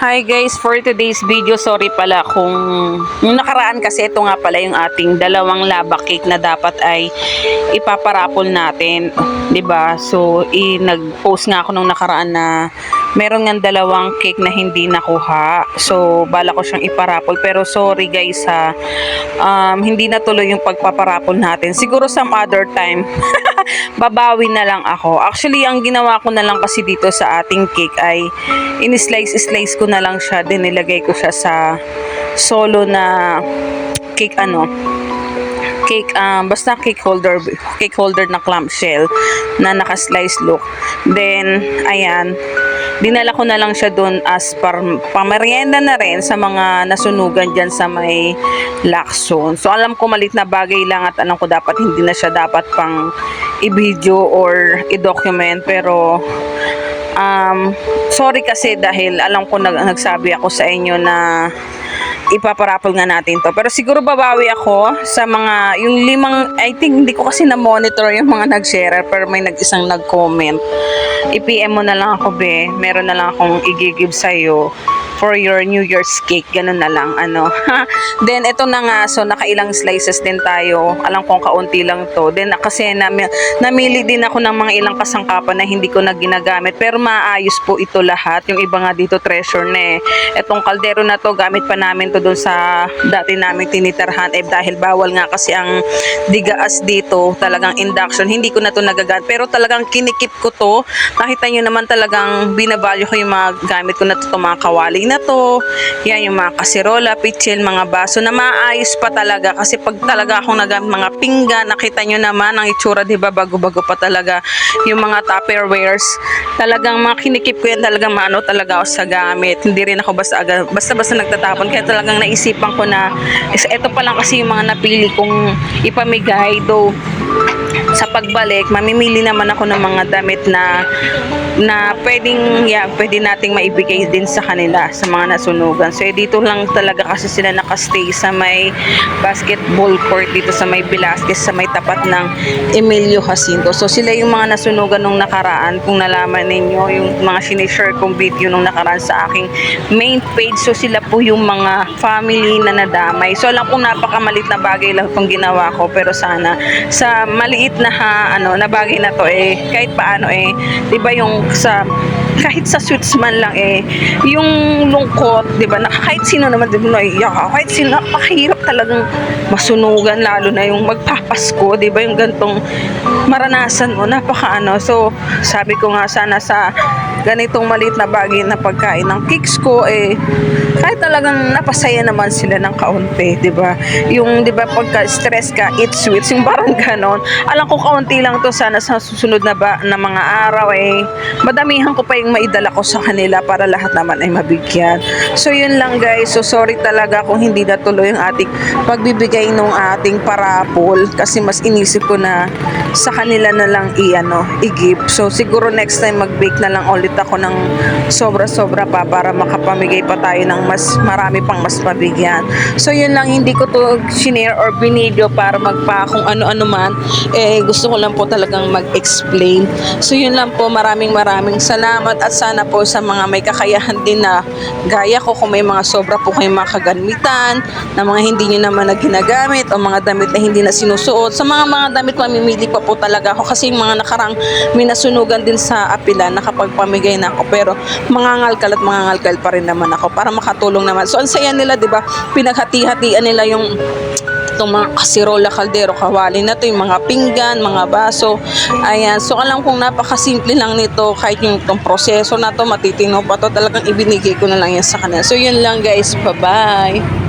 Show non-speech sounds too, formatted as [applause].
Hi guys, for today's video, sorry pala kung yung nakaraan kasi ito nga pala yung ating dalawang lava cake na dapat ay ipaparapol natin, 'di ba? So, i nag-post nga ako nung nakaraan na meron nga dalawang cake na hindi nakuha. So, bala ko siyang iparapol pero sorry guys ha. Um, hindi natuloy yung pagpaparapol natin. Siguro some other time. [laughs] babawi na lang ako. Actually, ang ginawa ko na lang kasi dito sa ating cake ay in-slice-slice ko na lang siya. Then nilagay ko siya sa solo na cake ano cake um, basta cake holder cake holder na clamshell na naka-slice look then ayan dinala ko na lang siya doon as par, pamerienda na rin sa mga nasunugan dyan sa may Lacson. So alam ko malit na bagay lang at alam ko dapat hindi na siya dapat pang i-video or i-document pero um, sorry kasi dahil alam ko nag nagsabi ako sa inyo na ipaparapol nga natin to. Pero siguro babawi ako sa mga, yung limang, I think hindi ko kasi na-monitor yung mga nag-share pero may nag-isang nag-comment. I-PM mo na lang ako, be. Meron na lang akong i-give sa'yo for your New Year's cake. Ganun na lang, ano. [laughs] Then, ito na nga, so nakailang slices din tayo. Alam kong kaunti lang to. Then, kasi nami, namili din ako ng mga ilang kasangkapan na hindi ko na ginagamit. Pero maayos po ito lahat. Yung iba nga dito treasure na eh. Itong kaldero na to, gamit pa namin to doon sa dati namin tinitirhan. Eh, dahil bawal nga kasi ang digaas dito, talagang induction. Hindi ko na to nagagamit. Pero talagang kinikip ko to. Nakita nyo naman talagang binavalue ko yung mga gamit ko na to, mga kawali na to. Yan yung mga kasirola, pitsil, mga baso na maayos pa talaga. Kasi pag talaga akong nagamit mga pinggan, nakita nyo naman ang itsura, di ba, bago-bago pa talaga yung mga tupperwares. Talagang mga kinikip ko yan talagang maano talaga ako sa gamit. Hindi rin ako basta basta-basta nagtatapon. Kaya talagang naisipan ko na ito pa lang kasi yung mga napili kong ipamigay. Though sa pagbalik, mamimili naman ako ng mga damit na na pwedeng yeah, pwede nating maibigay din sa kanila sa mga nasunugan. So eh, dito lang talaga kasi sila nakastay sa may basketball court dito sa may Velasquez sa may tapat ng Emilio Jacinto. So sila yung mga nasunugan nung nakaraan kung nalaman ninyo yung mga sinishare kong video nung nakaraan sa aking main page. So sila po yung mga family na nadamay. So alam kong napakamalit na bagay lang itong ginawa ko pero sana sa maliit na ha, ano na bagay na to eh kahit paano eh 'di ba yung sa kahit sa sweets man lang eh yung lungkot 'di ba na kahit sino naman 'di ba naiiyak ako kahit sino napakahirap talagang masunugan lalo na yung magpapasko 'di ba yung gantong maranasan mo napaka ano so sabi ko nga sana sa ganitong maliit na bagay na pagkain ng cakes ko eh kahit talagang napasaya naman sila ng kaunti, 'di ba? Yung 'di ba pagka stress ka, eat sweets, yung parang ganon. Alam ko kaunti lang 'to sana sa susunod na ba na mga araw eh madamihan ko pa yung maidala ko sa kanila para lahat naman ay mabigyan. So yun lang guys. So sorry talaga kung hindi natuloy yung ating pagbibigay ng ating parapol kasi mas inisip ko na sa kanila na lang i-ano, i-give. So siguro next time mag-bake na lang ulit ako ng sobra-sobra pa para makapamigay pa tayo ng mas marami pang mas mabigyan. So yun lang, hindi ko to shinare or binidyo para magpa kung ano-ano man. Eh, gusto ko lang po talagang mag-explain. So yun lang po, maraming maraming salamat at sana po sa mga may kakayahan din na gaya ko kung may mga sobra po kayong mga kagamitan na mga hindi nyo naman na ginagamit o mga damit na hindi na sinusuot. Sa mga mga damit mamimili pa po talaga ako kasi yung mga nakarang minasunugan din sa apila nakapagpamigay na ako pero mangangalkal at mangangalkal pa rin naman ako para makatulong naman. So ang saya nila 'di ba? Pinaghati-hatian nila yung itong mga kasirola, kaldero, kawali na to, yung mga pinggan, mga baso. Ayan. So, alam kong napakasimple lang nito. Kahit yung itong proseso na to, matitino pa to. Talagang ibinigay ko na lang yan sa kanila. So, yun lang guys. Bye-bye.